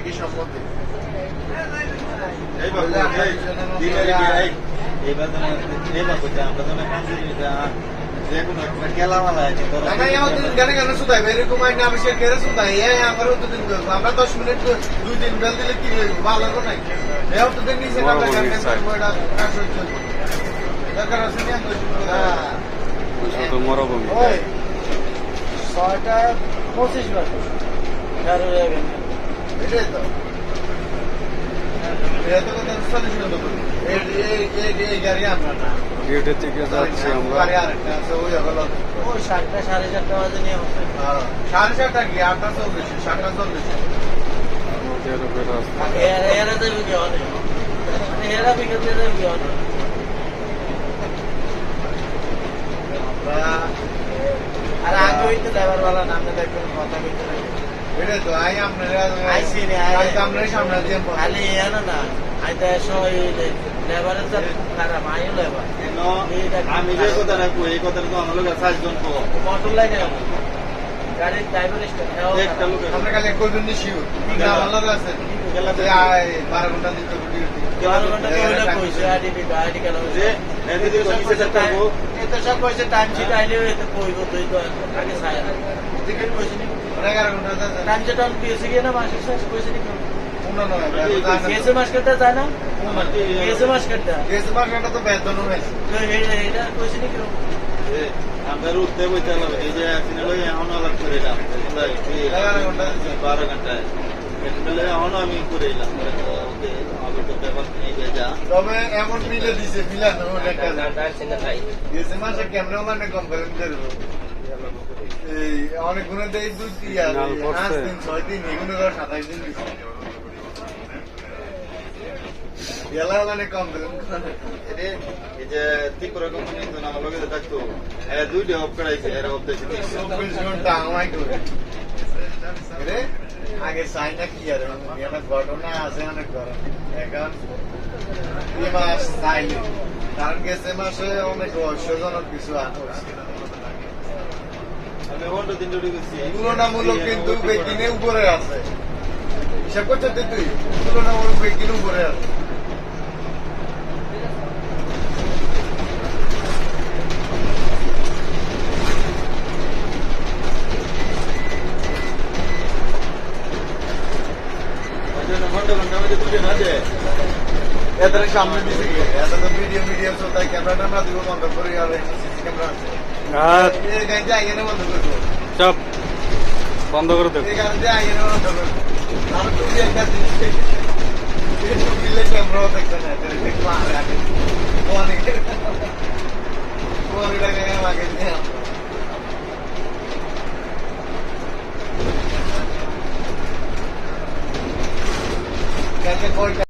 একই সম্মতি এই বাবু এই দিনের এই এইবার তো এইবার কইতে আমরা দশ মিনিট দুই দিন বেল দিলে কি ভালো নাই দরকার আছে হ্যাঁ। মরুভূমি। ছয়টা পঁচিশ যাবেন এটাই সাড়ে চারটা বাজে সাড়ে সাতটা কি আটটা চল্লিশ সাতটা চল্লিশ এরা দেবে এরা বিকেল দেবে কি অনেক আর আগে হইতে ড্রাইভার বালা, নামে দেখবেন, কথা বলতে আপনারা আপনারা আমি যে কথাটা কই এই কথাটা তো আমার লোক সাতজন কো। লাইনে গাড়ির ড্রাইভার একটা লোক করবেন নি শিওর ভালো আছে। বারো ঘণ্টা দিতে টাইম আইলেও এতে কইব তুই তো আগে সায়া শেষ কইছে নি পনেরো কেসে মাস কাটতে যায় না কেসে মাস কাটতে গেছে মার্কেটটা তো বেতন হয়েছে এটা কইছে নি কেন উঠতে বইতে হবে এই যে সিনে এখন আলাপ করে এলাম ঘণ্টা বারো ঘন্টায় এটা এখন আমি করে এলাম ওকে আমি তো ব্যাপার তবে এমন মিলে দিছে মিলানো গেছে মাসে ক্যামেরা মানে করব এই অনেক গুণে দেয় দুই ইয়ার নাল পড়ছে। পাঁচ দিন ছয় দিন এগুলো ধর সাতাইশ দিন গেলা মানে কমপ্লেন এরে এই যে ত্রিপুরা কোম্পানি তো আমার লগে থাকতো এরা দুইটা অফ করাইছে এরা অফ দিয়েছে চব্বিশ ঘণ্টা আমায় করে। রে আগে সাইনটা কি আর একটা ঘটনা আছে অনেক গরম এখন দুই মাস চাইলে। কারণ গেছে মাসে অনেক রহস্যজনক কিছু ঢুকেছি তুলনামূলক কিন্তু বেকিনে উপরে আছে। হিসাব করছ তুই? তুলনামূলক বেকিনে উপরে আছে। এত সামনে দিছে কি? এত তো ভিডিও ভিডিও চলতে ক্যামেরাটা আমরা দিব বন্ধ করি আর সিসি ক্যামেরা আছে। আর এনে বন্ধ করে দেব কালকে